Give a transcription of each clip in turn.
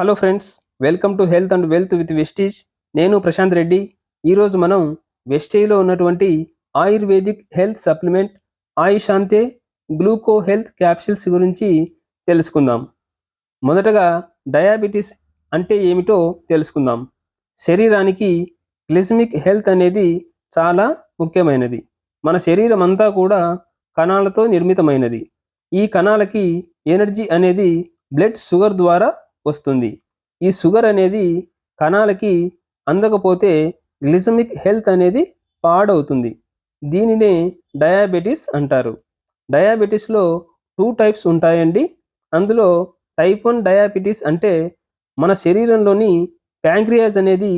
Hello friends welcome to health and wealth with Vestige. నేను ప్రశాంత్ రెడ్డి. ఈరోజు మనం వెస్టేజ్లో ఉన్నటువంటి ayurvedic health supplement Ayusante gluco health capsules గురించి తెలుసుకుందాం. మొదటగా డయాబెటీస్ అంటే ఏమిటో తెలుసుకుందాం. శరీరానికి గ్లిస్మిక్ హెల్త్ అనేది చాలా ముఖ్యమైనది. మన శరీరం అంతా కూడా కణాలతో నిర్మితమైనది. ఈ కణాలకి ఎనర్జీ అనేది బ్లడ్ షుగర్ ద్వారా వస్తుంది. ఈ షుగర్ అనేది కణాలకి అందకపోతే గ్లిసమిక్ హెల్త్ అనేది పాడవుతుంది. దీనినే డయాబెటీస్ అంటారు. డయాబెటీస్లో టూ టైప్స్ ఉంటాయండి. అందులో టైప్ వన్ డయాబెటీస్ అంటే మన శరీరంలోని ప్యాంక్రియాస్ అనేది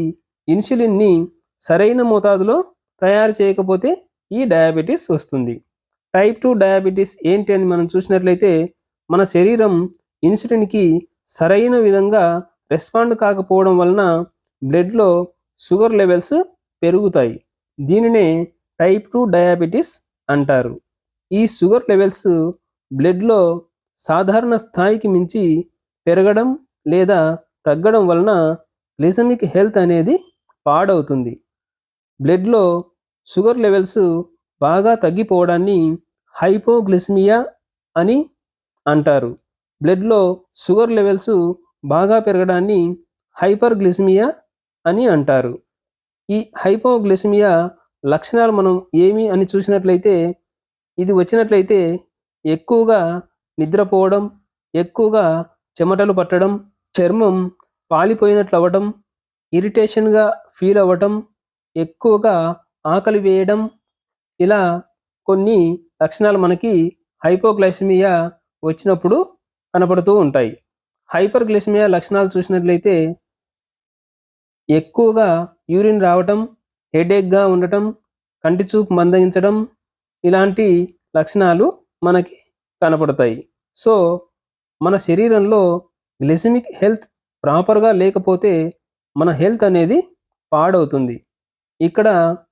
ఇన్సులిన్ని సరైన మోతాదులో తయారు చేయకపోతే ఈ డయాబెటీస్ వస్తుంది. టైప్ టూ డయాబెటీస్ ఏంటి అని మనం చూసినట్లయితే మన శరీరం ఇన్సులిన్కి సరైన విధంగా రెస్పాండ్ కాకపోవడం వలన బ్లడ్లో షుగర్ లెవెల్స్ పెరుగుతాయి. దీనినే టైప్ టూ డయాబెటీస్ అంటారు. ఈ షుగర్ లెవెల్స్ బ్లడ్లో సాధారణ స్థాయికి మించి పెరగడం లేదా తగ్గడం వలన గ్లిసమిక్ హెల్త్ అనేది పాడవుతుంది. బ్లడ్లో షుగర్ లెవెల్స్ బాగా తగ్గిపోవడాన్ని హైపోగ్లిసిమియా అని అంటారు. బ్లడ్లో షుగర్ లెవెల్స్ బాగా పెరగడాన్ని హైపర్గ్లిసిమియా అని అంటారు. ఈ హైపోగ్లిసిమియా లక్షణాలు మనం ఏమి అని చూసినట్లయితే ఇది వచ్చినట్లయితే ఎక్కువగా నిద్రపోవడం ఎక్కువగా చెమటలు పట్టడం చర్మం పాలిపోయినట్లు అవ్వడం ఇరిటేషన్గా ఫీల్ అవ్వటం ఎక్కువగా ఆకలి వేయడం ఇలా కొన్ని లక్షణాలు మనకి హైపోగ్లైసిమియా వచ్చినప్పుడు కనపడుతూ ఉంటాయి. హైపర్ గ్లిసిమియా లక్షణాలు చూసినట్లయితే ఎక్కువగా యూరిన్ రావటం హెడేక్గా ఉండటం కంటి చూపు మందగించడం ఇలాంటి లక్షణాలు మనకి కనపడతాయి. సో మన శరీరంలో గ్లిసిమిక్ హెల్త్ ప్రాపర్గా లేకపోతే మన హెల్త్ అనేది పాడవుతుంది. ఇక్కడ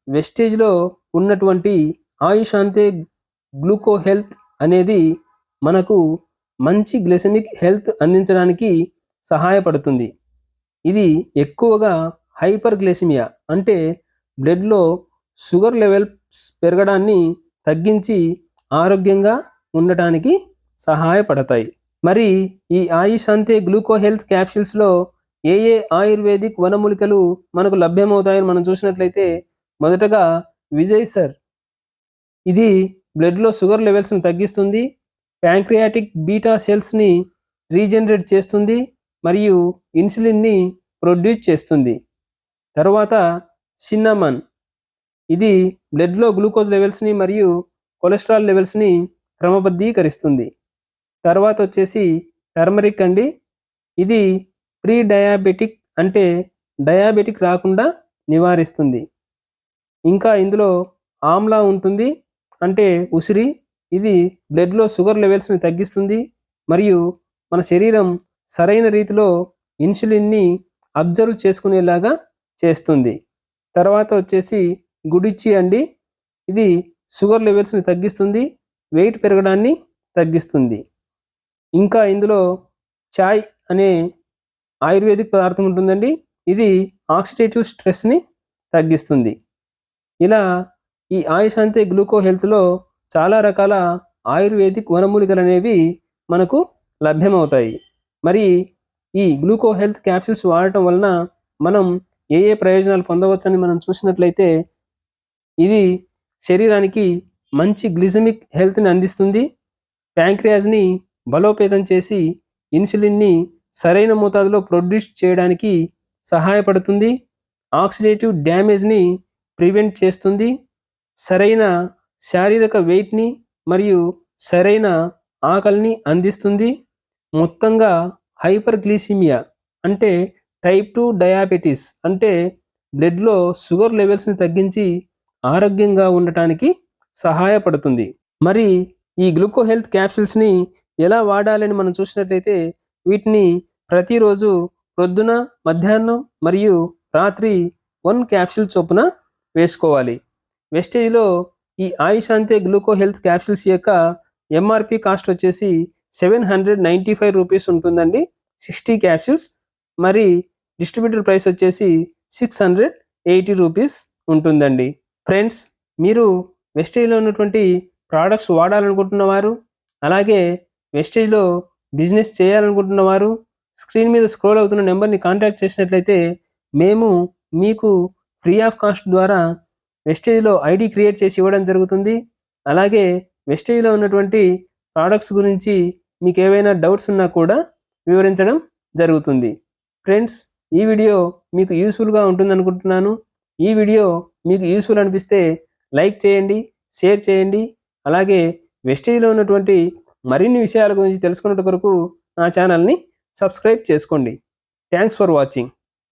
వెస్టేజ్లో ఉన్నటువంటి ఆయుషాంతే గ్లూకో హెల్త్ అనేది మనకు మంచి గ్లెసమిక్ హెల్త్ అందించడానికి సహాయపడుతుంది. ఇది ఎక్కువగా హైపర్ గ్లెసిమియా అంటే బ్లడ్లో షుగర్ లెవెల్స్ పెరగడాన్ని తగ్గించి ఆరోగ్యంగా ఉండటానికి సహాయపడతాయి. మరి ఈ ఆయుష్ అంతే గ్లూకో హెల్త్ క్యాప్సిల్స్లో ఏ ఏ ఆయుర్వేదిక్ వనమూలికలు మనకు లభ్యమవుతాయని మనం చూసినట్లయితే మొదటగా విజయ్ సర్. ఇది బ్లడ్లో షుగర్ లెవెల్స్ను తగ్గిస్తుంది ప్యాంక్రియాటిక్ బీటా సెల్స్ని రీజనరేట్ చేస్తుంది మరియు ఇన్సులిన్ని ప్రొడ్యూస్ చేస్తుంది. తర్వాత సిన్నమన్. ఇది బ్లడ్లో గ్లూకోజ్ లెవెల్స్ని మరియు కొలెస్ట్రాల్ లెవెల్స్ని క్రమబద్ధీకరిస్తుంది. తర్వాత వచ్చేసి టర్మరిక్ అండి. ఇది ప్రీ డయాబెటిక్ అంటే డయాబెటిక్ రాకుండా నివారిస్తుంది. ఇంకా ఇందులో ఆమ్లా ఉంటుంది అంటే ఉసిరి ఇది బ్లడ్లో షుగర్ లెవెల్స్ని తగ్గిస్తుంది మరియు మన శరీరం సరైన రీతిలో ఇన్సులిన్ని అబ్జర్వ్ చేసుకునేలాగా చేస్తుంది. తర్వాత వచ్చేసి గుడిచి అండి. ఇది షుగర్ లెవెల్స్ని తగ్గిస్తుంది వెయిట్ పెరగడాన్ని తగ్గిస్తుంది. ఇంకా ఇందులో చాయ్ అనే ఆయుర్వేదిక్ పదార్థం ఉంటుందండి. ఇది ఆక్సిడేటివ్ స్ట్రెస్ని తగ్గిస్తుంది. ఇలా ఈ ఆయుష్ అంతే గ్లూకో హెల్త్లో చాలా రకాల ఆయుర్వేదిక్ వనమూలికలు అనేవి మనకు లభ్యమవుతాయి. మరి ఈ గ్లూకో హెల్త్ క్యాప్సిల్స్ వాడటం వలన మనం ఏ ఏ ప్రయోజనాలు పొందవచ్చని మనం చూసినట్లయితే ఇది శరీరానికి మంచి గ్లిజమిక్ హెల్త్ని అందిస్తుంది. ప్యాంక్రియాజ్ని బలోపేతం చేసి ఇన్సులిన్ని సరైన మోతాదులో ప్రొడ్యూస్ చేయడానికి సహాయపడుతుంది. ఆక్సిడేటివ్ డ్యామేజ్ని ప్రివెంట్ చేస్తుంది. సరైన శారీరక వెయిట్ని మరియు సరైన ఆకలిని అందిస్తుంది. మొత్తంగా హైపర్ గ్లీసిమియా అంటే టైప్ టూ డయాబెటీస్ అంటే బ్లడ్లో షుగర్ లెవెల్స్ని తగ్గించి ఆరోగ్యంగా ఉండటానికి సహాయపడుతుంది. మరి ఈ గ్లూకో హెల్త్ క్యాప్సిల్స్ని ఎలా వాడాలని మనం చూసినట్లయితే వీటిని ప్రతిరోజు ప్రొద్దున మధ్యాహ్నం మరియు రాత్రి వన్ క్యాప్సిల్ చొప్పున వేసుకోవాలి. వెస్టేజ్లో ఈ ఆయుషాంతే గ్లూకో హెల్త్ క్యాప్సిల్స్ యొక్క ఎంఆర్పి కాస్ట్ వచ్చేసి seven hundred ninety five rupees ఉంటుందండి. Sixty capsules. మరి డిస్ట్రిబ్యూటర్ ప్రైస్ వచ్చేసి సిక్స్ హండ్రెడ్ ఎయిటీ రూపీస్ ఉంటుందండి. ఫ్రెండ్స్ మీరు వెస్టేజ్లో ఉన్నటువంటి ప్రోడక్ట్స్ వాడాలనుకుంటున్నవారు అలాగే వెస్టేజ్లో బిజినెస్ చేయాలనుకుంటున్నవారు స్క్రీన్ మీద స్క్రోల్ అవుతున్న నెంబర్ని కాంటాక్ట్ చేసినట్లయితే మేము మీకు ఫ్రీ ఆఫ్ కాస్ట్ ద్వారా వెస్టేజ్లో ఐడి క్రియేట్ చేసి ఇవ్వడం జరుగుతుంది. అలాగే వెస్టేజ్లో ఉన్నటువంటి ప్రోడక్ట్స్ గురించి మీకు ఏవైనా డౌట్స్ ఉన్నా కూడా వివరించడం జరుగుతుంది. ఫ్రెండ్స్ ఈ వీడియో మీకు యూస్ఫుల్గా ఉంటుందనుకుంటున్నాను. ఈ వీడియో మీకు యూస్ఫుల్ అనిపిస్తే లైక్ చేయండి షేర్ చేయండి. అలాగే వెస్టేజ్లో ఉన్నటువంటి మరిన్ని విషయాల గురించి తెలుసుకున్నట్టు కొరకు నా ఛానల్ని సబ్స్క్రైబ్ చేసుకోండి. Thanks for watching